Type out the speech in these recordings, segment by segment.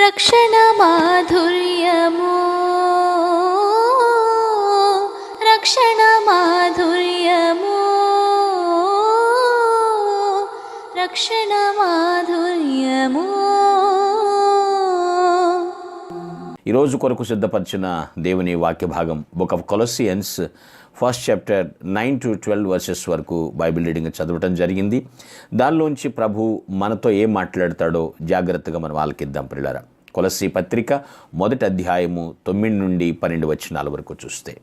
रक्षणमाधुर्यमो। रक्षणमाधुर्यमो। रक्षणमाधुर्यमो। ఈరోజు కొరకు సిద్ధపరిచిన దేవుని వాక్య భాగం book of Colossians first chapter nine to twelve verses వరకు బైబిల్ రీడింగ్ చదవటం జరిగింది. దానిలోంచి ప్రభు మనతో ఏం మాట్లాడతాడో జాగ్రత్తగా మనం ఆలకిద్దాం పిల్లరా కొలసి పత్రిక మొదటి అధ్యాయము తొమ్మిది నుండి పన్నెండు వచనాల వరకు చూస్తే.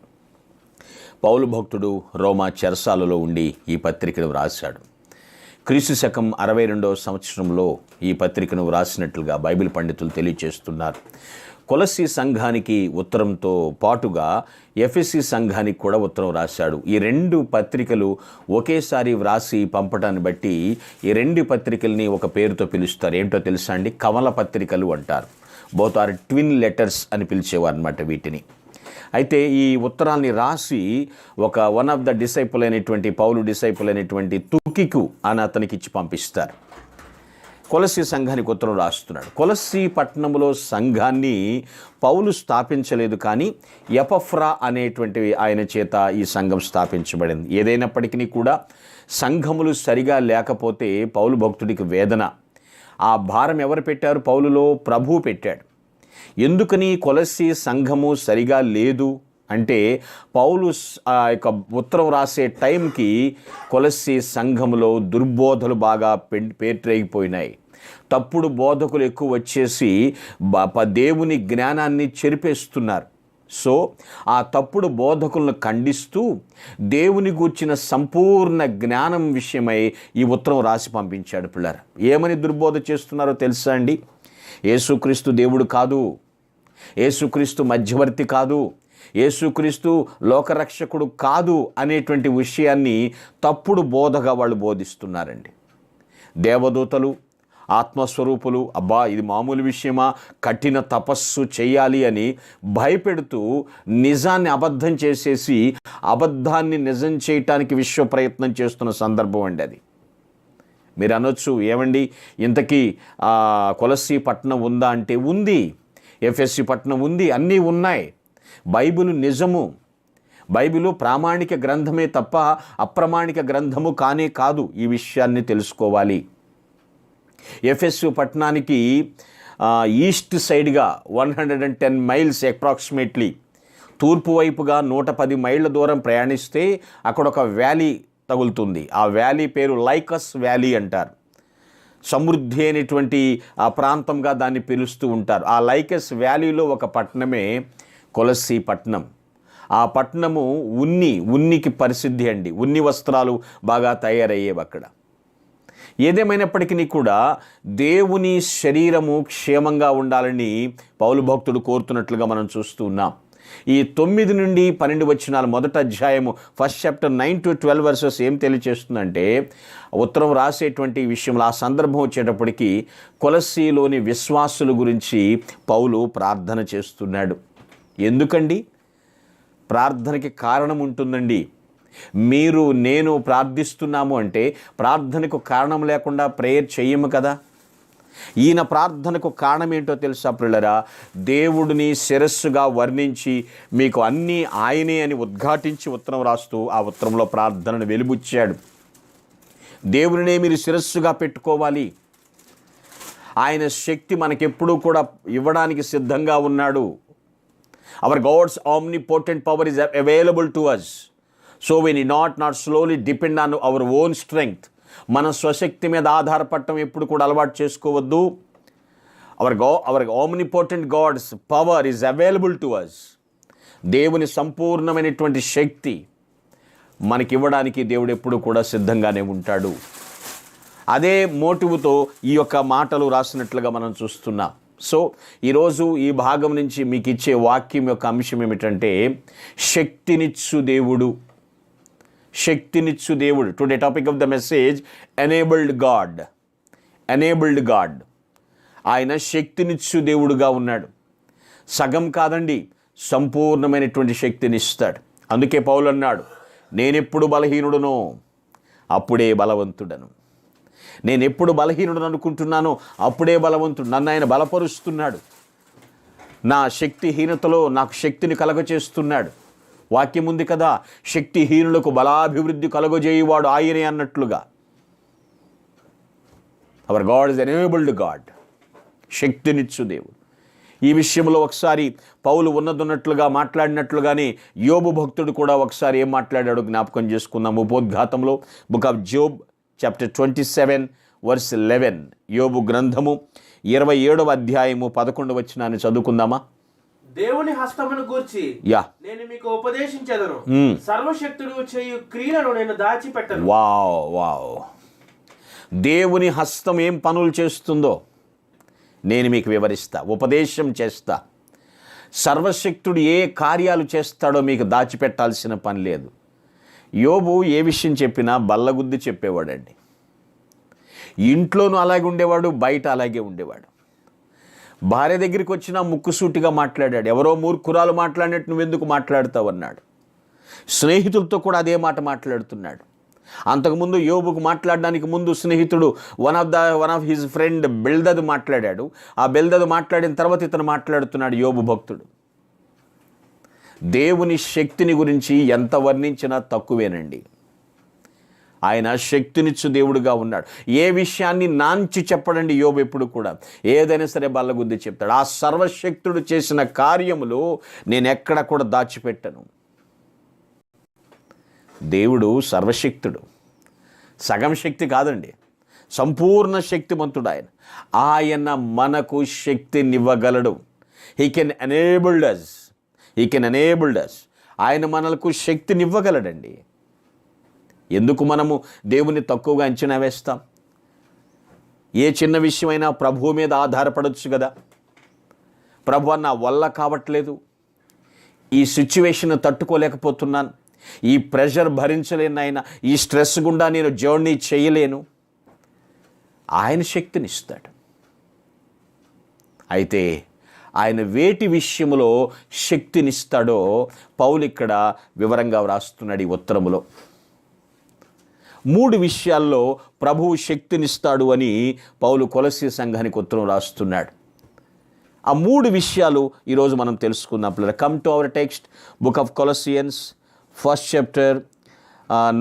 పౌలు భక్తుడు రోమా చెరసాలలో ఉండి ఈ పత్రికను వ్రాశాడు. క్రీస్తు శకం అరవై రెండవ సంవత్సరంలో ఈ పత్రికను వ్రాసినట్లుగా బైబిల్ పండితులు తెలియచేస్తున్నారు. కొలసి సంఘానికి ఉత్తరంతో పాటుగా ఎఫ్ఎస్సి సంఘానికి కూడా ఉత్తరం రాశాడు. ఈ రెండు పత్రికలు ఒకేసారి వ్రాసి పంపటాన్ని బట్టి ఈ రెండు పత్రికల్ని ఒక పేరుతో పిలుస్తారు. ఏంటో తెలుసా అండి? కమల పత్రికలు అంటారు. బోత్ ఆర్ ట్విన్ లెటర్స్ అని పిలిచేవారు అనమాట వీటిని. అయితే ఈ ఉత్తరాన్ని రాసి ఒక వన్ ఆఫ్ ద డిసైపుల్ అయినటువంటి పౌలు డిసైపుల్ అయినటువంటి తుకికు అని అతనికి ఇచ్చి పంపిస్తారు. కొలసి సంఘానికి ఉత్తరం రాస్తున్నాడు. కొలసి పట్టణంలో సంఘాన్ని పౌలు స్థాపించలేదు కానీ ఎపఫ్రా అనేటువంటి ఆయన చేత ఈ సంఘం స్థాపించబడింది. ఏదైనప్పటికీ కూడా సంఘములు సరిగా లేకపోతే పౌలు భక్తుడికి వేదన. ఆ భారం ఎవరు పెట్టారు? పౌలులో ప్రభువు పెట్టాడు. ఎందుకని కొలసి సంఘము సరిగా లేదు? అంటే పౌలు ఆ యొక్క ఉత్తరం రాసే టైంకి కొలసి సంఘములో దుర్బోధలు బాగా పెం పేట్రేగిపోయినాయి. తప్పుడు బోధకులు ఎక్కువ వచ్చేసి దేవుని జ్ఞానాన్ని చెరిపేస్తున్నారు. సో ఆ తప్పుడు బోధకులను ఖండిస్తూ దేవుని గూర్చిన సంపూర్ణ జ్ఞానం విషయమై ఈ ఉత్తరం రాసి పంపించాడు పిల్లలు ఏమని దుర్బోధ చేస్తున్నారో తెలుసా అండి? యేసుక్రీస్తు దేవుడు కాదు. యేసుక్రీస్తు మధ్యవర్తి కాదు. యేసుక్రీస్తు లోకరక్షకుడు కాదు అనేటువంటి విషయాన్ని తప్పుడు బోధగా వాళ్ళు బోధిస్తున్నారండి. దేవదూతలు ఆత్మస్వరూపులు అబ్బా ఇది మామూలు విషయమా? కఠిన తపస్సు చేయాలి అని భయపెడుతూ నిజాన్ని అబద్ధం చేసేసి అబద్ధాన్ని నిజం చేయటానికి విశ్వ ప్రయత్నం చేస్తున్న సందర్భం అండి అది. మీరు అనొచ్చు ఏమండి ఇంతకీ ఆ, కొలసి పట్టణం ఉందా అంటే ఉంది ఎఫ్ఎస్సి పట్టణం ఉంది అన్నీ ఉన్నాయి. బైబిల్ నిజము. బైబిలు ప్రామాణిక గ్రంథమే తప్ప అప్రమాణిక గ్రంథము కానే కాదు ఈ విషయాన్ని తెలుసుకోవాలి. ఎఫ్ఎస్ పట్టణానికి ఈస్ట్ సైడ్గా one hundred and ten miles approximately. తూర్పు వైపుగా నూట పది మైళ్ళ దూరం ప్రయాణిస్తే అక్కడ ఒక వ్యాలీ తగులుతుంది. ఆ వ్యాలీ పేరు లైకస్ వ్యాలీ అంటారు. సమృద్ధి అయినటువంటి ఆ ప్రాంతంగా దాన్ని పిలుస్తూ ఉంటారు. ఆ లైకస్ వ్యాలీలో ఒక పట్టణమే కొలసి పట్టణం ఆ పట్టణము ఉన్ని ఉన్నికి పరిసిద్ధి అండి. ఉన్ని వస్త్రాలు బాగా తయారయ్యేవి అక్కడ. ఏదేమైనప్పటికీ కూడా దేవుని శరీరము క్షేమంగా ఉండాలని పౌలు భక్తుడు కోరుతున్నట్లుగా మనం చూస్తూ ఉన్నాం. ఈ తొమ్మిది నుండి పన్నెండు వచ్చినాలు మొదట అధ్యాయము first chapter nine to twelve verses ఏం తెలియచేస్తుందంటే ఉత్తరం రాసేటువంటి విషయంలో ఆ సందర్భం వచ్చేటప్పటికి కొలసీలోని విశ్వాసుల గురించి పౌలు ప్రార్థన చేస్తున్నాడు. ఎందుకండి? ప్రార్థనకి కారణం ఉంటుందండి. మీరు నేను ప్రార్థిస్తున్నాము అంటే ప్రార్థనకు కారణం లేకుండా ప్రేయర్ చెయ్యము కదా. ఈయన ప్రార్థనకు కారణం ఏంటో తెలుసా పిల్లరా దేవుడిని శిరస్సుగా వర్ణించి మీకు అన్నీ ఆయనే అని ఉద్ఘాటించి ఉత్తరం రాస్తూ ఆ ఉత్తరంలో ప్రార్థనను వెలుబుచ్చాడు. దేవుడినే మీరు శిరస్సుగా పెట్టుకోవాలి. ఆయన శక్తి మనకెప్పుడూ కూడా ఇవ్వడానికి సిద్ధంగా ఉన్నాడు. Our god's omnipotent power is available to us. So we need not not slowly depend on our own strength మన స్వశక్తి మీద ఆధారపడటం ఎప్పుడు కూడా అలవాటు చేసుకోవద్దు. Our go our omnipotent God's power is available to us దేవుని సంపూర్ణమైనటువంటి శక్తి మనకి ఇవ్వడానికి దేవుడు ఎప్పుడు కూడా సిద్ధంగానే ఉంటాడు. అదే మోటివ్తో ఈ యొక్క మాటలు రాసినట్లుగా మనం చూస్తున్నాం. సో ఈరోజు ఈ భాగం నుంచి మీకు ఇచ్చే వాక్యం యొక్క అంశం ఏమిటంటే శక్తినిచ్చు దేవుడు. శక్తినిచ్చు దేవుడు. Today topic of the message enabled God enabled God ఆయన శక్తినిచ్చు దేవుడుగా ఉన్నాడు. సగం కాదండి సంపూర్ణమైనటువంటి శక్తిని ఇస్తాడు అందుకే పౌలు అన్నాడు నేనెప్పుడు బలహీనుడునో అప్పుడే బలవంతుడను. నేను ఎప్పుడు బలహీనుడు అనుకుంటున్నానో అప్పుడే బలవంతుడు. నన్ను ఆయన బలపరుస్తున్నాడు. నా శక్తిహీనతలో నాకు శక్తిని కలగచేస్తున్నాడు. వాక్యం ఉంది కదా శక్తిహీనులకు బలాభివృద్ధి కలుగజేయువాడు ఆయనే అన్నట్లుగా. Our God is enabled God శక్తినిచ్చు దేవుడు. ఈ విషయంలో ఒకసారి పౌలు ఉన్నదున్నట్లుగా మాట్లాడినట్లుగానే యోబు భక్తుడు కూడా ఒకసారి ఏం మాట్లాడాడో జ్ఞాపకం చేసుకుందాం. ఉపోద్ఘాతంలో book of Job chapter twenty seven verse eleven యోబు గ్రంథము ఇరవై ఏడవ అధ్యాయము పదకొండు వచ్చినాన్ని చదువుకుందామా? దేవుని హస్తమును గూర్చి యా. నేను మీకు ఉపదేశించదను. సర్వశక్తుడు చేయు క్రియలను నేను దాచిపెట్టను. వావ్ వావ్ దేవుని హస్తం ఏం పనులు చేస్తుందో నేను మీకు వివరిస్తా ఉపదేశం చేస్తా. సర్వశక్తుడు ఏ కార్యాలు చేస్తాడో మీకు దాచిపెట్టాల్సిన పని లేదు. యోబు ఏ విషయం చెప్పినా బల్లగుద్ది చెప్పేవాడండి. ఇంట్లోనూ అలాగే ఉండేవాడు బయట అలాగే ఉండేవాడు. భార్య దగ్గరికి వచ్చినా ముక్కుసూటిగా మాట్లాడాడు. ఎవరో మూర్ఖురాలు మాట్లాడినట్టు నువ్వెందుకు మాట్లాడతావు అన్నాడు. స్నేహితులతో కూడా అదే మాట మాట్లాడుతున్నాడు. అంతకుముందు యోబుకు మాట్లాడడానికి ముందు స్నేహితుడు one of the one of his friend Bildad మాట్లాడాడు. ఆ బెల్దదు మాట్లాడిన తర్వాత ఇతను మాట్లాడుతున్నాడు యోబు భక్తుడు. దేవుని శక్తిని గురించి ఎంత వర్ణించినా తక్కువేనండి. ఆయన శక్తినిచ్చు దేవుడుగా ఉన్నాడు. ఏ విషయాన్ని నాంచి చెప్పడండి యోబు ఎప్పుడు కూడా. ఏదైనా సరే బల్లగుద్ది చెప్తాడు. ఆ సర్వశక్తుడు చేసిన కార్యములు నేను ఎక్కడ కూడా దాచిపెట్టను. దేవుడు సర్వశక్తుడు. సగం శక్తి కాదండి. సంపూర్ణ శక్తిమంతుడు ఆయన. ఆయన మనకు శక్తినివ్వగలడు. He can enabled us he can enabled అస్ ఆయన మనకు శక్తినివ్వగలడండి. ఎందుకు మనము దేవుని తక్కువగా అంచనా వేస్తాం? ఏ చిన్న విషయమైనా ప్రభువు మీద ఆధారపడవచ్చు కదా? ప్రభు నా వల్ల కావట్లేదు. ఈ సిచ్యువేషన్ తట్టుకోలేకపోతున్నాను. ఈ ప్రెషర్ భరించలేను ఆయన ఈ స్ట్రెస్ గుండా నేను జర్నీ చేయలేను. ఆయన శక్తినిస్తాడు. అయితే ఆయన వేటి విషయంలో శక్తినిస్తాడో పౌలు ఇక్కడ వివరంగా వ్రాస్తున్నాడు ఈ ఉత్తరములో. మూడు విషయాల్లో ప్రభువు శక్తినిస్తాడు అని పౌలు కొలసి సంఘానికి ఉత్తరం రాస్తున్నాడు ఆ మూడు విషయాలు ఈరోజు మనం తెలుసుకుందాం పిల్లలు. Come to our text book of Colossians first chapter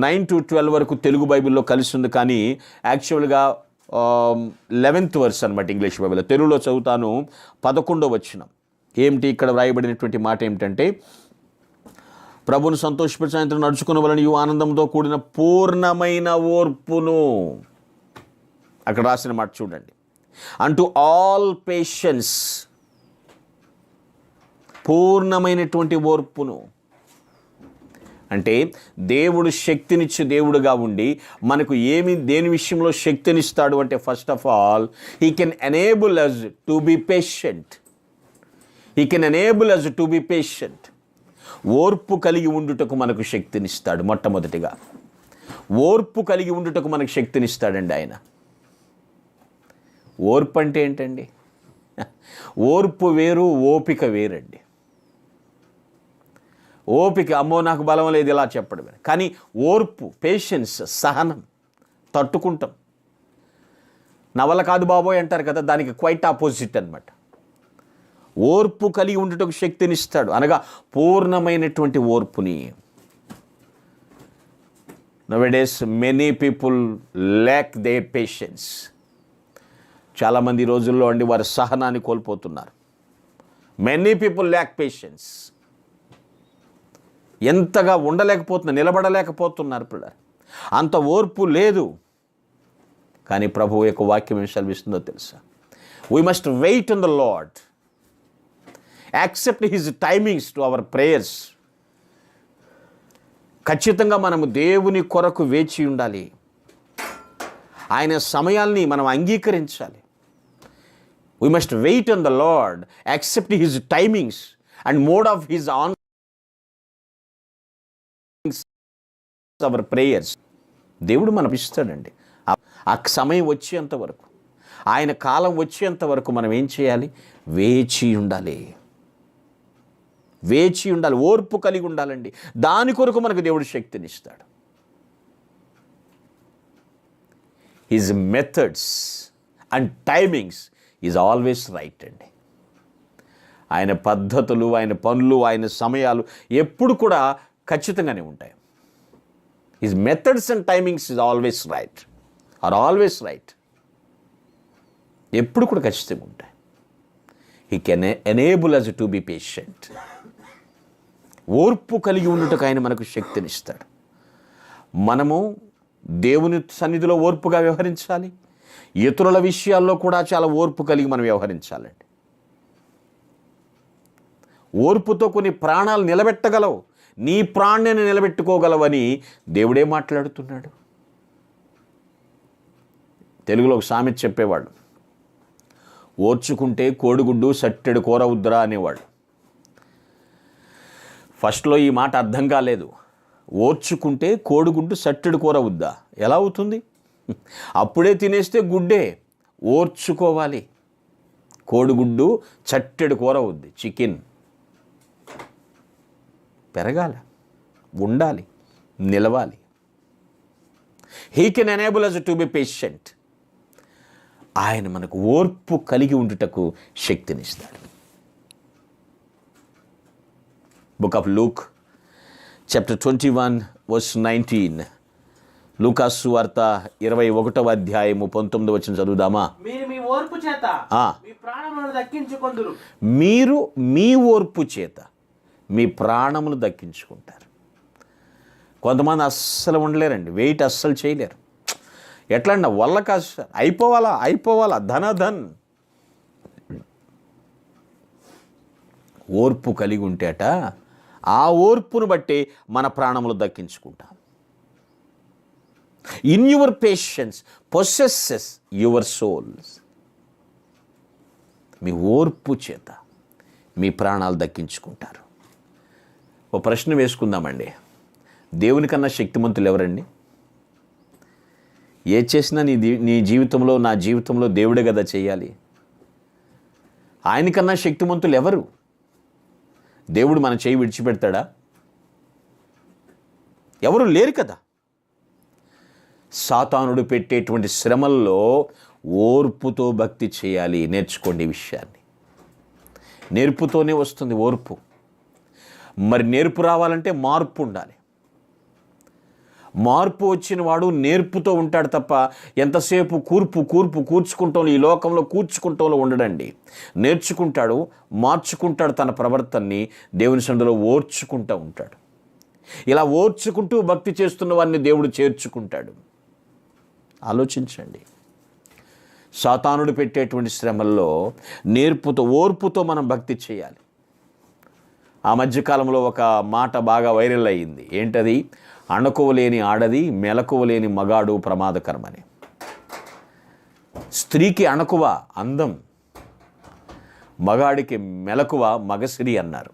nine to twelve వరకు తెలుగు బైబిల్లో కలిసి ఉంది కానీ యాక్చువల్గా లెవెన్త్ వర్స్ అనమాట ఇంగ్లీష్ బైబిల్ తెలుగులో చదువుతాను పదకొండో వచ్చిన ఏమిటి ఇక్కడ వ్రాయబడినటువంటి మాట ఏమిటంటే ప్రభుని సంతోషపరిచిన నడుచుకున్న వలన ఈ ఆనందంతో కూడిన పూర్ణమైన ఓర్పును. అక్కడ రాసిన మాట చూడండి. అంటూ ఆల్ పేషెన్స్ పూర్ణమైనటువంటి ఓర్పును. అంటే దేవుడు శక్తినిచ్చే దేవుడుగా ఉండి మనకు ఏమి దేని విషయంలో శక్తినిస్తాడు అంటే first of all he can enable us to be patient he can enable us to be patient ఓర్పు కలిగి ఉండుటకు మనకు శక్తినిస్తాడు మొట్టమొదటిగా. ఓర్పు కలిగి ఉండుటకు మనకు శక్తినిస్తాడండి ఆయన. ఓర్పు అంటే ఏంటండి? ఓర్పు వేరు ఓపిక వేరండి. ఓపిక అమ్మో నాకు బలం లేదు ఇలా చెప్పడమే. కానీ ఓర్పు పేషెన్స్ సహనం తట్టుకుంటాం. నవల కాదు బాబోయ్ అంటారు కదా దానికి క్వైట్ ఆపోజిట్ అనమాట ఓర్పు కలిగి ఉండుటకు శక్తినిస్తాడు. అనగా పూర్ణమైనటువంటి ఓర్పుని. Nowadays many people lack the patience చాలామంది రోజుల్లో అండి వారి సహనాన్ని కోల్పోతున్నారు. మెనీ పీపుల్ ల్యాక్ పేషెన్స్ ఎంతగా ఉండలేకపోతున్నారు నిలబడలేకపోతున్నారు పిల్లలు అంత ఓర్పు లేదు. కానీ ప్రభు యొక్క వాక్యం ఏం సెలవిస్తుందో తెలుసా? We must wait in the lord accept his timings to our prayers ఖచ్చితంగా మనము దేవుని కొరకు వేచి ఉండాలి. ఆయన సమయాల్ని మనం అంగీకరించాలి. We must wait on the lord accept his timings and mode of his on our prayers దేవుడు మనపిస్తాడండి ఇస్తాడండి ఆ- ఆ సమయం వచ్చేంత వరకు ఆయన కాలం వచ్చేంత వరకు మనం ఏం చేయాలి? వేచి ఉండాలి. వేచి ఉండాలి ఓర్పు కలిగి ఉండాలండి. దాని కొరకు మనకు దేవుడు శక్తినిస్తాడు. His methods and timings is always right అండి. ఆయన పద్ధతులు ఆయన పనులు ఆయన సమయాలు ఎప్పుడు కూడా ఖచ్చితంగానే ఉంటాయి. His methods and timings is always right or always right ఎప్పుడు కూడా ఖచ్చితంగా ఉంటాయి. He can enable us to be patient ఓర్పు కలిగి ఉండటకు ఆయన మనకు శక్తినిస్తాడు మనము దేవుని సన్నిధిలో ఓర్పుగా వ్యవహరించాలి. ఇతరుల విషయాల్లో కూడా చాలా ఓర్పు కలిగి మనం వ్యవహరించాలండి. ఓర్పుతో కొన్ని ప్రాణాలు నిలబెట్టగలవు. నీ ప్రాణాన్ని నిలబెట్టుకోగలవని దేవుడే మాట్లాడుతున్నాడు. తెలుగులో ఒక సామెత చెప్పేవాడు ఓర్చుకుంటే కోడిగుడ్డు సట్టెడు కూర ఉద్రా అనేవాడు. ఫస్ట్లో ఈ మాట అర్థం కాలేదు. ఓర్చుకుంటే కోడిగుడ్డు సట్టెడు కూర వద్దా? ఎలా అవుతుంది? అప్పుడే తినేస్తే గుడ్డే. ఓర్చుకోవాలి. కోడిగుడ్డు చట్టెడు కూర వద్ది. చికెన్. పెరగాలి ఉండాలి నిలవాలి. He can enable us to be patient ఆయన మనకు ఓర్పు కలిగి ఉండుటకు శక్తినిస్తాడు. Book of Luke chapter twenty one verse nineteen లూకాసు వార్త ఇరవై ఒకటవ అధ్యాయము పంతొమ్మిది వచ్చిన చదువుదామా? మీరు మీ ఓర్పు చేత మీరు మీ ఓర్పు చేత మీ ప్రాణములు దక్కించుకుంటారు. కొంతమంది అస్సలు ఉండలేరండి. వెయిట్ అస్సలు చేయలేరు. ఎట్లా అండి వల్ల కాదు అయిపోవాలా అయిపోవాలా. ధన ధన్. ఓర్పు కలిగి ఉంటేట ఆ ఓర్పును బట్టి మన ప్రాణములు దక్కించుకుంటాం. In your patience possesses your souls. మీ ఓర్పు చేత మీ ప్రాణాలు దక్కించుకుంటారు. ఓ ప్రశ్న వేసుకుందామండి. దేవుని కన్నా శక్తిమంతులు ఎవరండి? ఏ చేసినా నీ దీ- నీ జీవితంలో నా జీవితంలో దేవుడే కదా చేయాలి. ఆయనకన్నా శక్తిమంతులు ఎవరు? దేవుడు మన చేయి విడిచిపెడతాడా? ఎవరు లేరు కదా. సాతానుడు పెట్టేటువంటి శ్రమల్లో ఓర్పుతో భక్తి చేయాలి నేర్చుకోండి విషయాన్ని. నేర్పుతోనే వస్తుంది ఓర్పు. మరి నేర్పు రావాలంటే మార్పు ఉండాలి. మార్పు వచ్చిన వాడు నేర్పుతో ఉంటాడు తప్ప ఎంతసేపు కూర్పు కూర్పు కూర్చుకుంటాం ఈ లోకంలో కూర్చుకుంటాంలో ఉండడండి. నేర్చుకుంటాడు మార్చుకుంటాడు తన ప్రవర్తనని దేవుని సందులో ఓర్చుకుంటూ ఉంటాడు. ఇలా ఓర్చుకుంటూ భక్తి చేస్తున్న వారిని దేవుడు చేర్చుకుంటాడు. ఆలోచించండి. సాతానుడు పెట్టేటువంటి శ్రమల్లో నేర్పుతో ఓర్పుతో మనం భక్తి చేయాలి. ఆ మధ్యకాలంలో ఒక మాట బాగా వైరల్ అయ్యింది. ఏంటది? అణకువలేని ఆడది మెలకువలేని మగాడు ప్రమాదకరమని. స్త్రీకి అణకువ అందం మగాడికి మెలకువ మగసిరి అన్నారు.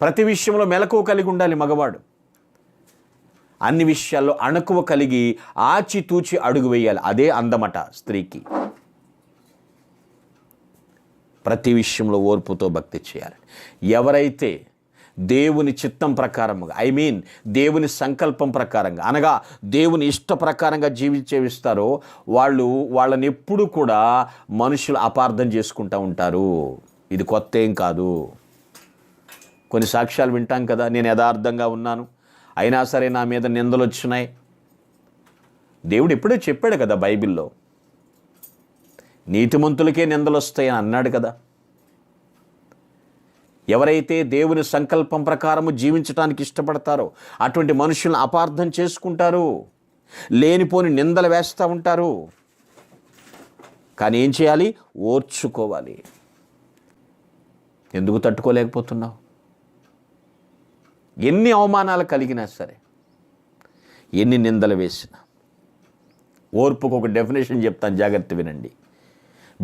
ప్రతి విషయంలో మెలకువ కలిగి ఉండాలి మగవాడు. అన్ని విషయాల్లో అణకువ కలిగి ఆచితూచి అడుగు వేయాలి. అదే అందమట స్త్రీకి. ప్రతి విషయంలో ఓర్పుతో భక్తి చేయాలి. ఎవరైతే దేవుని చిత్తం ప్రకారముగా ఐ మీన్ దేవుని సంకల్పం ప్రకారంగా అనగా దేవుని ఇష్ట ప్రకారంగా జీవించేవిస్తారో వాళ్ళు వాళ్ళని ఎప్పుడు కూడా మనుషులు అపార్థం చేసుకుంటూ ఉంటారు. ఇది కొత్త ఏం కాదు. కొన్ని సాక్ష్యాలు వింటాం కదా నేను యథార్థంగా ఉన్నాను అయినా సరే నా మీద నిందలు వచ్చినాయి. దేవుడు ఎప్పుడో చెప్పాడు కదా బైబిల్లో నీతిమంతులకే నిందలు వస్తాయని అన్నాడు కదా. ఎవరైతే దేవుని సంకల్పం ప్రకారము జీవించడానికి ఇష్టపడతారో అటువంటి మనుషులను అపార్థం చేసుకుంటారు. లేనిపోని నిందలు వేస్తూ ఉంటారు. కానీ ఏం చేయాలి? ఓర్చుకోవాలి. ఎందుకు తట్టుకోలేకపోతున్నావు? ఎన్ని అవమానాలు కలిగినా సరే ఎన్ని నిందలు వేసినా. ఓర్పుకు ఒక డెఫినేషన్ చెప్తాను జాగ్రత్త వినండి.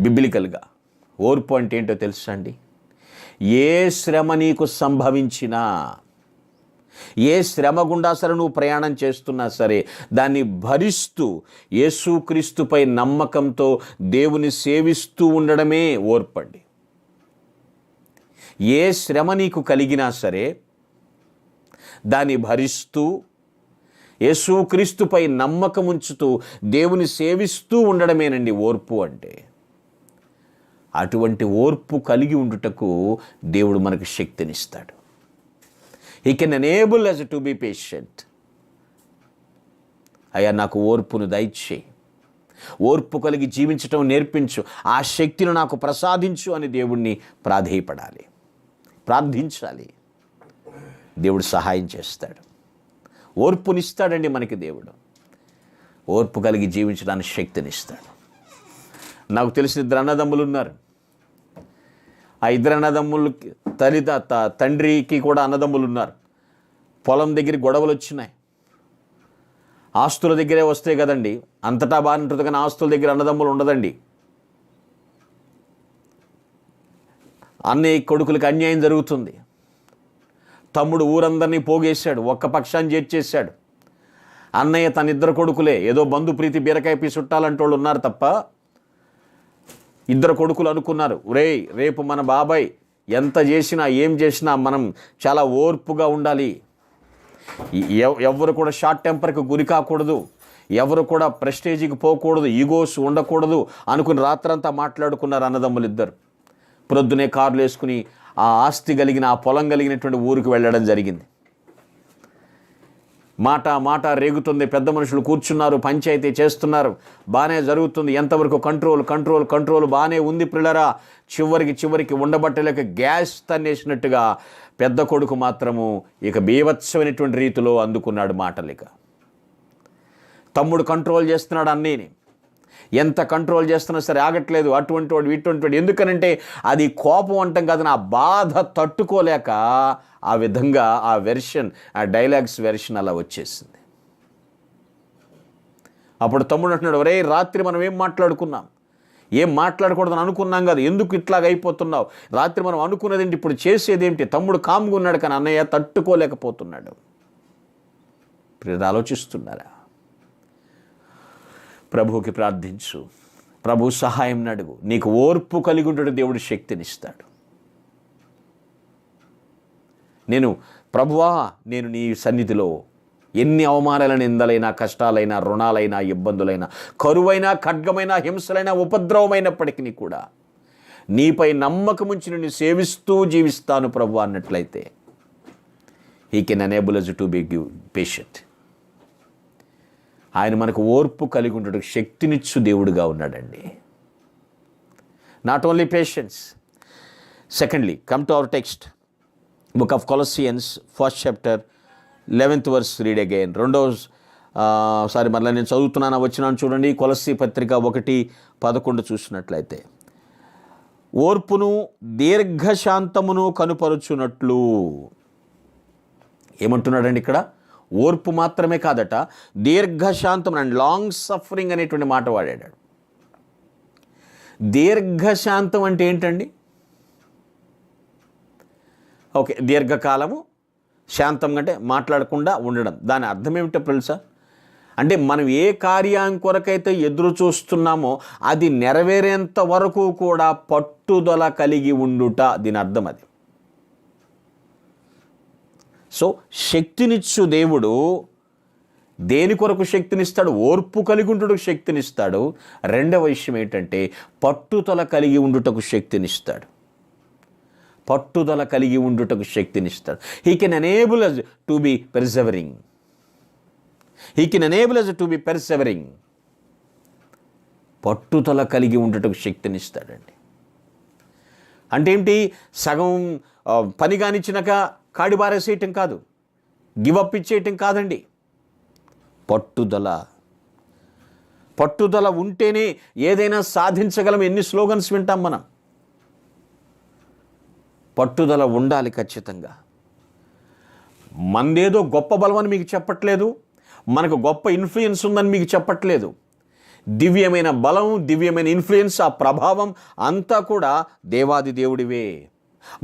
బిబ్లికల్గా ఓర్పు అంటే ఏంటో తెలుసా అండి ఏ శ్రమ నీకు సంభవించినా ఏ శ్రమ గుండా సరే నువ్వు ప్రయాణం చేస్తున్నా సరే దాన్ని భరిస్తూ యేసుక్రీస్తుపై నమ్మకంతో దేవుని సేవిస్తూ ఉండడమే ఓర్పండి ఏ శ్రమ నీకు కలిగినా సరే దాన్ని భరిస్తూ యేసుక్రీస్తుపై నమ్మకం ఉంచుతూ దేవుని సేవిస్తూ ఉండడమేనండి ఓర్పు అంటే. అటువంటి ఓర్పు కలిగి ఉండుటకు దేవుడు మనకు శక్తినిస్తాడు. He can enable us to be patient అయ్యా నాకు ఓర్పును దయచేయి. ఓర్పు కలిగి జీవించటం నేర్పించు. ఆ శక్తిని నాకు ప్రసాదించు అని దేవుణ్ణి ప్రాధేయపడాలి. ప్రార్థించాలి. దేవుడు సహాయం చేస్తాడు. ఓర్పునిస్తాడండి మనకి దేవుడు. ఓర్పు కలిగి జీవించడానికి శక్తినిస్తాడు. నాకు తెలిసిన ఇద్దరు అన్నదమ్ములు ఉన్నారు. ఆ ఇద్దరు అన్నదమ్ములకి తల్లి తండ్రికి కూడా అన్నదమ్ములు ఉన్నారు. పొలం దగ్గర గొడవలు వచ్చినాయి. ఆస్తుల దగ్గరే వస్తాయి కదండి అంతటా బాగానే ఉంటుంది కానీ ఆస్తుల దగ్గర అన్నదమ్ములు ఉండదండి. అన్నయ్య కొడుకులకు అన్యాయం జరుగుతుంది. తమ్ముడు ఊరందరినీ పోగేశాడు ఒక్క పక్షాన్ని చేర్చేశాడు. అన్నయ్య తన ఇద్దరు కొడుకులే ఏదో బంధు ప్రీతి బీరకాయ పీ చుట్టాలంటోళ్ళు ఉన్నారు తప్ప ఇద్దరు కొడుకులు అనుకున్నారు ఒరేయ్ రేపు మన బాబాయ్ ఎంత చేసినా ఏం చేసినా మనం చాలా ఓర్పుగా ఉండాలి. ఎవరు కూడా షార్ట్ టెంపర్కి గురి కాకూడదు. ఎవరు కూడా ప్రెస్టేజీకి పోకూడదు ఈగోస్ ఉండకూడదు అనుకుని రాత్రంతా మాట్లాడుకున్నారు అన్నదమ్ములు ఇద్దరు. ప్రొద్దునే కార్లు వేసుకుని ఆ ఆస్తి కలిగిన ఆ పొలం కలిగినటువంటి ఊరికి వెళ్ళడం జరిగింది. మాట మాట రేగుతుంది. పెద్ద మనుషులు కూర్చున్నారు పంచాయతీ చేస్తున్నారు. బాగానే జరుగుతుంది. ఎంతవరకు కంట్రోల్ కంట్రోల్ కంట్రోల్ బాగానే ఉంది పిల్లరా. చివరికి చివరికి ఉండబట్టలేక గ్యాస్ తన్నేసినట్టుగా పెద్ద కొడుకు మాత్రము ఇక బీభత్సమైనటువంటి రీతిలో అందుకున్నాడు మాటలిక. తమ్ముడు కంట్రోల్ చేస్తున్నాడు అన్నీని. ఎంత కంట్రోల్ చేస్తున్నా సరే ఆగట్లేదు అటువంటి వాడు ఇటువంటి వాడు ఎందుకనంటే అది కోపం అంటాం కాదు నా బాధ తట్టుకోలేక ఆ విధంగా ఆ వెర్షన్ ఆ డైలాగ్స్ వెర్షన్ అలా వచ్చేసింది. అప్పుడు తమ్ముడు అంటున్నాడు ఒరే రాత్రి మనం ఏం మాట్లాడుకున్నాం? ఏం మాట్లాడకూడదని అనుకున్నాం కదా. ఎందుకు ఇట్లాగ అయిపోతున్నావు? రాత్రి మనం అనుకున్నదేంటి ఇప్పుడు చేసేదేంటి తమ్ముడు కామ్గా ఉన్నాడు కానీ అన్నయ్య తట్టుకోలేకపోతున్నాడు. ఇప్పుడు ఆలోచిస్తున్నారా? ప్రభువుకి ప్రార్థించు. ప్రభు సహాయం నడుగు. నీకు ఓర్పు కలిగి ఉండడు దేవుడు శక్తినిస్తాడు. నేను ప్రభువా నేను నీ సన్నిధిలో ఎన్ని అవమానాల నిందలైనా కష్టాలైనా రుణాలైనా ఇబ్బందులైనా కరువైనా ఖడ్గమైన హింసలైనా ఉపద్రవమైనప్పటికీ కూడా నీపై నమ్మకముంచి నిన్ను సేవిస్తూ జీవిస్తాను ప్రభు అన్నట్లయితే he can enable us to be give patient ఆయన మనకు ఓర్పు కలిగి ఉండటం శక్తినిచ్చు దేవుడుగా ఉన్నాడండి. Not only patience secondly come to our text book of Colossians first chapter eleventh verse read again రెండో సారి మరలా నేను చదువుతున్నాను వచ్చినాను చూడండి. కొలసి పత్రిక ఒకటి పదకొండు చూసినట్లయితే. ఓర్పును దీర్ఘశాంతమును కనుపరుచున్నట్లు ఏమంటున్నాడండి ఇక్కడ? ఓర్పు మాత్రమే కాదట దీర్ఘశాంతం అండ్ లాంగ్ సఫరింగ్ అనేటువంటి మాట వాడాడు. దీర్ఘశాంతం అంటే ఏంటండి? ఓకే దీర్ఘకాలము శాంతం అంటే మాట్లాడకుండా ఉండడం. దాని అర్థం ఏమిటో తెలుసా? అంటే మనం ఏ కార్యం కొరకైతే ఎదురు చూస్తున్నామో అది నెరవేరేంత వరకు కూడా పట్టుదల కలిగి ఉండుట దీని అర్థం అది. సో శక్తినిచ్చు దేవుడు. దేని కొరకు శక్తినిస్తాడు? ఓర్పు కలిగి ఉండుటకు శక్తినిస్తాడు. రెండవ విషయం ఏంటంటే పట్టుదల కలిగి ఉండుటకు శక్తినిస్తాడు. పట్టుదల కలిగి ఉండుటకు శక్తినిస్తాడు. He can enable us to be persevering he can enable us to be persevering పట్టుదల కలిగి ఉండుటకు శక్తినిస్తాడండి. అంటే ఏంటి? సగం పని కానిచ్చినాక కాడిబారేసేయటం కాదు. గివప్ ఇచ్చేయటం కాదండి. పట్టుదల. పట్టుదల ఉంటేనే ఏదైనా సాధించగలం. ఎన్ని స్లోగన్స్ వింటాం మనం? పట్టుదల ఉండాలి ఖచ్చితంగా. మందేదో గొప్ప బలం అని మీకు చెప్పట్లేదు. మనకు గొప్ప ఇన్ఫ్లుయెన్స్ ఉందని మీకు చెప్పట్లేదు. దివ్యమైన బలం దివ్యమైన ఇన్ఫ్లుయెన్స్ ఆ ప్రభావం అంతా కూడా దేవాది దేవుడివే.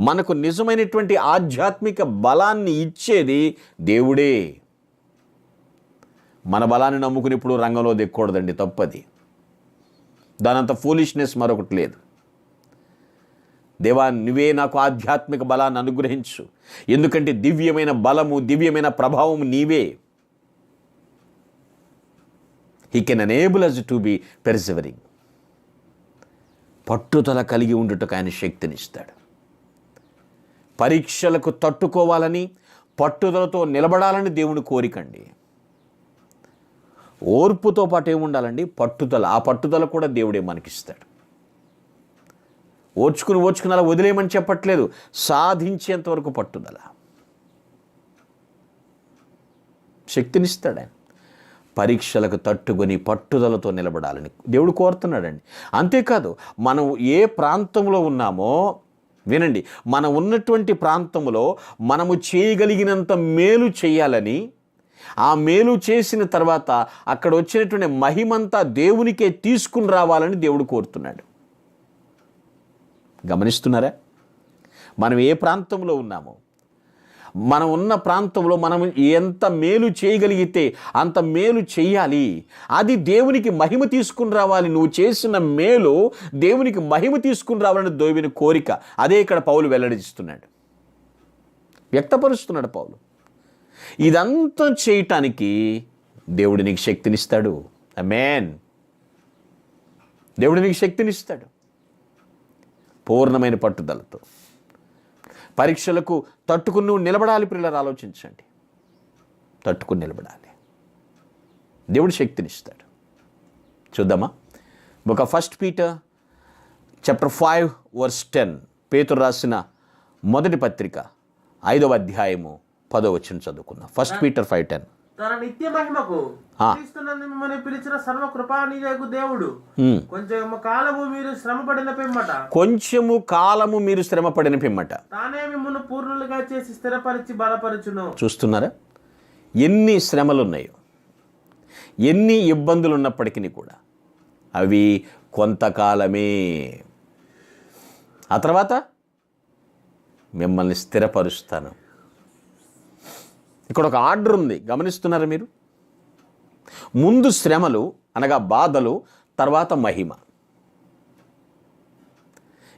మనకు నిజమైనటువంటి ఆధ్యాత్మిక బలాన్ని ఇచ్చేది దేవుడే. మన బలాన్ని నమ్ముకుని ఇప్పుడు రంగంలో దిక్కకూడదండి తప్పది. దానంత ఫూలిష్నెస్ మరొకటి లేదు. దేవా నువ్వే నాకు ఆధ్యాత్మిక బలాన్ని అనుగ్రహించు. ఎందుకంటే దివ్యమైన బలము దివ్యమైన ప్రభావం నీవే. He can enable us to be persevering పట్టుదల కలిగి ఉండుటకు ఆయన శక్తినిస్తాడు. పరీక్షలకు తట్టుకోవాలని పట్టుదలతో నిలబడాలని దేవుని కోరికండి. ఓర్పుతో పాటు ఏముండాలండి? పట్టుదల. ఆ పట్టుదల కూడా దేవుడే మనకిస్తాడు. ఓర్చుకుని ఓర్చుకుని అలా వదిలేయమని చెప్పట్లేదు. సాధించేంత వరకు పట్టుదల. శక్తినిస్తాడు ఆయన పరీక్షలకు తట్టుకొని పట్టుదలతో నిలబడాలని దేవుడు కోరుతున్నాడండి. అంతేకాదు మనం ఏ ప్రాంతంలో ఉన్నామో వినండి మనం ఉన్నటువంటి ప్రాంతంలో మనము చేయగలిగినంత మేలు చేయాలని ఆ మేలు చేసిన తర్వాత అక్కడ వచ్చినటువంటి మహిమంతా దేవునికే తీసుకుని రావాలని దేవుడు కోరుతున్నాడు. గమనిస్తున్నారా? మనం ఏ ప్రాంతంలో ఉన్నామో? మనం ఉన్న ప్రాంతంలో మనం ఎంత మేలు చేయగలిగితే అంత మేలు చేయాలి. అది దేవునికి మహిమ తీసుకుని రావాలి. నువ్వు చేసిన మేలు దేవునికి మహిమ తీసుకుని రావాలని దోవిని కోరిక. అదే ఇక్కడ పౌలు వెల్లడిస్తున్నాడు. వ్యక్తపరుస్తున్నాడు పౌలు. ఇదంతా చేయటానికి దేవుడు నీకు శక్తినిస్తాడు. మేన్ దేవుడు నీకు శక్తినిస్తాడు. పూర్ణమైన పట్టుదలతో. పరీక్షలకు తట్టుకుని నువ్వు నిలబడాలి పిల్లలు ఆలోచించండి. తట్టుకుని నిలబడాలి. దేవుడు శక్తినిస్తాడు. చూద్దామా? ఒక first Peter chapter five verse ten పేతురు రాసిన మొదటి పత్రిక ఐదవ అధ్యాయము పదో వచ్చిన చదువుకుందాం. ఫస్ట్ పీటర్ ఫైవ్ టెన్ తన నిత్య మహిమకు మిమ్మల్ని పిలిచిన సర్వ దేవుడు. కొంచెం కాలము మీరు శ్రమపడిన పిమ్మట. కొంచెము కాలము మీరు శ్రమపడిన పిమ్మట. తానే మిమ్మల్ని పూర్ణులుగా చేసి స్థిరపరిచి బలపరచును. చూస్తున్నారా? ఎన్ని శ్రమలు ఉన్నాయో ఎన్ని ఇబ్బందులు ఉన్నప్పటికీ కూడా అవి కొంతకాలమే. ఆ తర్వాత మిమ్మల్ని స్థిరపరుస్తాను. ఇక్కడ ఒక ఆర్డర్ ఉంది. గమనిస్తున్నారా మీరు? ముందు శ్రమలు అనగా బాధలు తర్వాత మహిమ.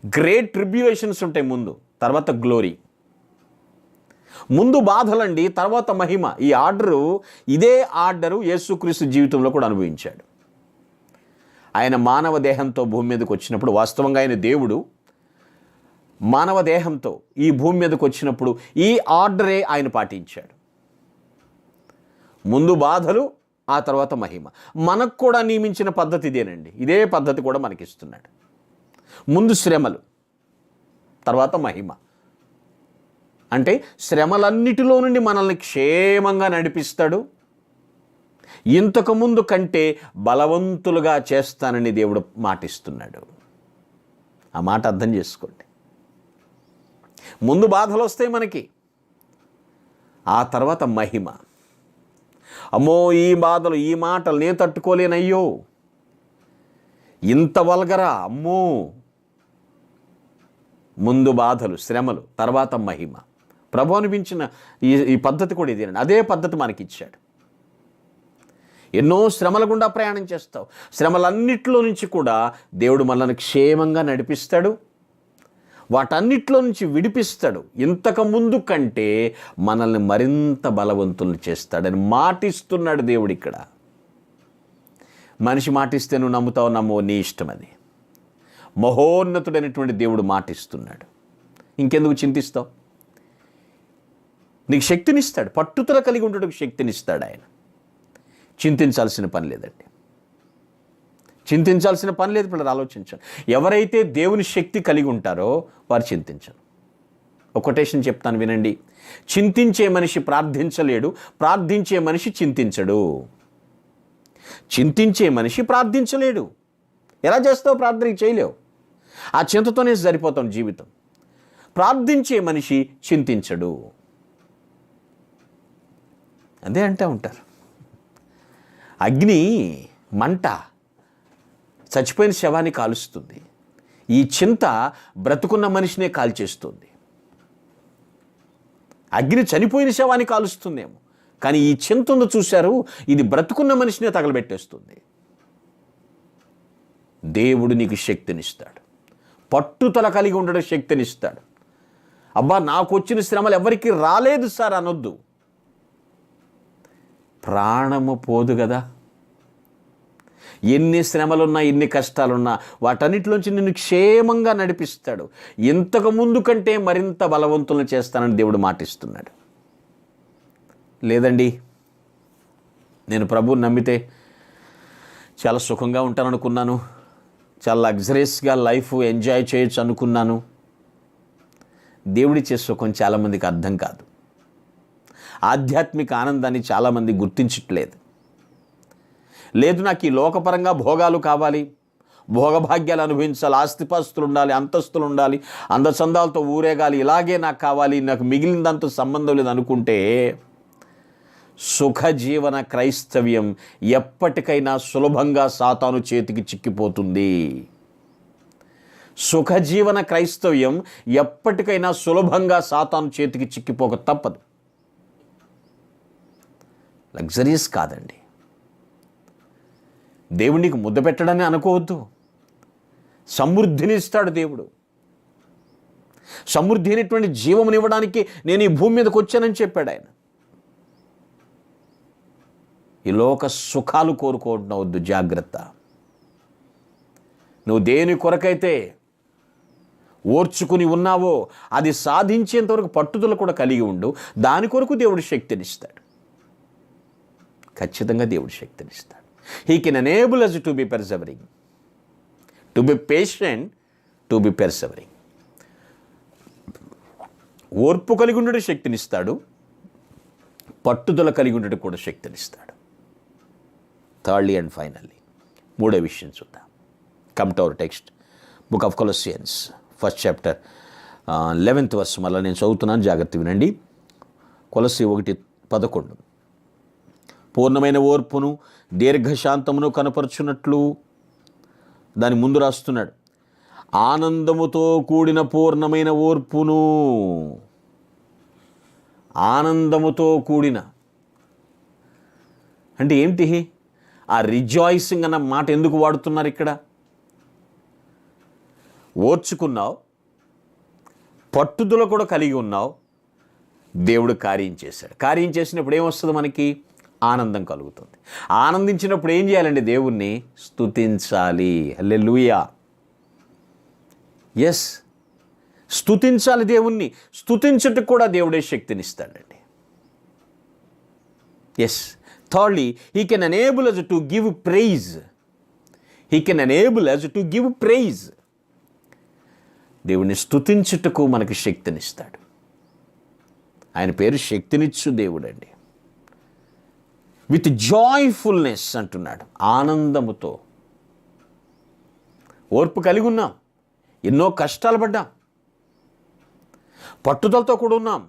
గ్రేట్ ట్రిబ్యులేషన్స్ ఉంటాయి ముందు తర్వాత గ్లోరీ ముందు బాధలండి తర్వాత మహిమ. ఈ ఆర్డరు ఇదే ఆర్డరు యేసుక్రీస్తు జీవితంలో కూడా అనుభవించాడు. ఆయన మానవ దేహంతో భూమి మీదకి వచ్చినప్పుడు వాస్తవంగా ఆయన దేవుడు మానవ దేహంతో ఈ భూమి మీదకి వచ్చినప్పుడు ఈ ఆర్డరే ఆయన పాటించాడు. ముందు బాధలు ఆ తర్వాత మహిమ. మనకు కూడా నియమించిన పద్ధతి ఇదేనండి. ఇదే పద్ధతి కూడా మనకిస్తున్నాడు. ముందు శ్రమలు తర్వాత మహిమ. అంటే శ్రమలన్నిటిలో నుండి మనల్ని క్షేమంగా నడిపిస్తాడు. ఇంతకుముందు కంటే బలవంతులుగా చేస్తానని దేవుడు మాటిస్తున్నాడు. ఆ మాట అర్థం చేసుకోండి. ముందు బాధలు వస్తాయి మనకి. ఆ తర్వాత మహిమ. అమ్మో ఈ బాధలు ఈ మాటలు నేను తట్టుకోలేనయ్యో. ఇంత వల్గరా అమ్మో. ముందు బాధలు శ్రమలు తర్వాత మహిమ. ప్రభు అనిపించిన ఈ ఈ పద్ధతి కూడా ఇదేనండి. అదే పద్ధతి మనకి ఇచ్చాడు ఎన్నో శ్రమల గుండా ప్రయాణం చేస్తావు. శ్రమలన్నిట్లో నుంచి కూడా దేవుడు మనల్ని క్షేమంగా నడిపిస్తాడు. వాటన్నిటిలో నుంచి విడిపిస్తాడు. ఇంతకు ముందు కంటే మనల్ని మరింత బలవంతులు చేస్తాడని మాటిస్తున్నాడు దేవుడు ఇక్కడ. మనిషి మాటిస్తే నువ్వు నమ్ముతావు నమ్మో నీ ఇష్టం అది. మహోన్నతుడైనటువంటి దేవుడు మాటిస్తున్నాడు. ఇంకెందుకు చింతిస్తావు? నీకు శక్తినిస్తాడు. పట్టుదల కలిగి ఉండటం శక్తినిస్తాడు ఆయన. చింతించాల్సిన పని లేదండి. చింతించాల్సిన పని లేదు పిల్లలు ఆలోచించండి. ఎవరైతే దేవుని శక్తి కలిగి ఉంటారో వారు చింతించరు. ఒక కొటేషన్ చెప్తాను వినండి. చింతించే మనిషి ప్రార్థించలేడు ప్రార్థించే మనిషి చింతించడు. చింతించే మనిషి ప్రార్థించలేడు. ఎలా చేస్తావు ప్రార్థన చేయలేవు. ఆ చింతతోనే సరిపోతాం జీవితం. ప్రార్థించే మనిషి చింతించడు. అదే అంటూ ఉంటారు. అగ్ని మంట చచ్చిపోయిన శవాన్ని కాలుస్తుంది. ఈ చింత బ్రతుకున్న మనిషినే కాల్చేస్తుంది. అగ్ని చనిపోయిన శవాన్ని కాలుస్తుందేమో. కానీ ఈ చింత ఉందో చూశారు ఇది బ్రతుకున్న మనిషినే తగలబెట్టేస్తుంది. దేవుడు నీకు శక్తినిస్తాడు. పట్టుదల కలిగి ఉండడం శక్తినిస్తాడు. అబ్బా నాకు వచ్చిన శ్రమలు ఎవరికి రాలేదు సార్ అనొద్దు. ప్రాణము పోదు కదా. ఎన్ని శ్రమలున్నా ఎన్ని కష్టాలున్నా వాటన్నిటిలోంచి నిన్ను క్షేమంగా నడిపిస్తాడు. ఇంతకు ముందు కంటే మరింత బలవంతులను చేస్తానని దేవుడు మాటిస్తున్నాడు. లేదండి నేను ప్రభువుని నమ్మితే చాలా సుఖంగా ఉంటాననుకున్నాను. చాలా లగ్జరీస్గా లైఫ్ ఎంజాయ్ చేయొచ్చు అనుకున్నాను. దేవుడిచ్చే సుఖం చాలామందికి అర్థం కాదు. ఆధ్యాత్మిక ఆనందాన్ని చాలామంది గుర్తించట్లేదు. లేదు నాకు ఈ లోకపరంగా భోగాలు కావాలి. భోగభాగ్యాలు అనుభవించాలి. ఆస్తిపాస్తులు ఉండాలి అంతస్తులు ఉండాలి అందచందాలతో ఊరేగాలి ఇలాగే నాకు కావాలి నాకు మిగిలినంత సంబంధం లేదు అనుకుంటే సుఖజీవన క్రైస్తవ్యం ఎప్పటికైనా సులభంగా సాతాను చేతికి చిక్కిపోతుంది. సుఖజీవన క్రైస్తవ్యం ఎప్పటికైనా సులభంగా సాతాను చేతికి చిక్కిపోక తప్పదు. లగ్జరీస్ కాదండి. దేవునికి ముద్ద పెట్టడని అనుకోవద్దు. సమృద్ధిని ఇస్తాడు దేవుడు. సమృద్ధి అయినటువంటి జీవమునివ్వడానికి నేను ఈ భూమి మీదకి వచ్చానని చెప్పాడు ఆయన. ఈ లోక సుఖాలు కోరుకోవద్దు జాగ్రత్త. నువ్వు దేని కొరకైతే ఓర్చుకుని ఉన్నావో అది సాధించేంతవరకు పట్టుదల కూడా కలిగి ఉండు. దాని కొరకు దేవుడు శక్తినిస్తాడు. ఖచ్చితంగా దేవుడు శక్తినిస్తాడు. He can enable us to be persevering to be patient to be persevering ఓర్పు కలిగి ఉండడం శక్తినిస్తాడు. పట్టుదల కలిగి ఉండడం కూడా శక్తినిస్తాడు. థర్డ్లీ అండ్ ఫైనల్లీ మూడో విషయం చూద్దాం. Come to our text book of Colossians first chapter eleventh verse మళ్ళీ నేను చదువుతున్నాను జాగ్రత్త వినండి. కొలసి ఒకటి పదకొండు. పూర్ణమైన ఓర్పును దీర్ఘశాంతమును కనపరుచున్నట్లు దాని ముందు రాస్తున్నాడు. ఆనందముతో కూడిన పూర్ణమైన ఓర్పును ఆనందముతో కూడిన. అంటే ఏంటి ఆ రిజాయిసింగ్ అన్న మాట ఎందుకు వాడుతున్నారు ఇక్కడ? ఓర్చుకున్నావు పట్టుదల కూడా కలిగి ఉన్నావు దేవుడు కార్యం చేశాడు. కార్యం చేసినప్పుడు ఏమొస్తుంది మనకి? ఆనందం కలుగుతుంది. ఆనందించినప్పుడు ఏం చేయాలండి దేవుణ్ణి? స్తుతించాలి. హల్లే లూయా ఎస్ స్తుతించాలి దేవుణ్ణి. స్తుతించుటకు కూడా దేవుడే శక్తినిస్తాడండి. Yes thirdly he can enable us to give praise he can enable us to give praise దేవుని స్తుతించుటకు మనకి శక్తినిస్తాడు. ఆయన పేరు శక్తినిచ్చు దేవుడండి. విత్ జాయ్ఫుల్నెస్ అంటున్నాడు ఆనందముతో. ఓర్పు కలిగి ఉన్నాం ఎన్నో కష్టాలు పడ్డాం పట్టుదలతో కూడా ఉన్నాం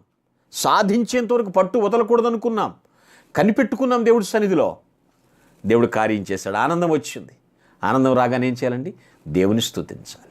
సాధించేంతవరకు పట్టు వదలకూడదనుకున్నాం కనిపెట్టుకున్నాం దేవుడి సన్నిధిలో. దేవుడు కార్యం చేశాడు ఆనందం వచ్చింది. ఆనందం రాగానే ఏం చేయాలండి? దేవుని స్థుతించాలి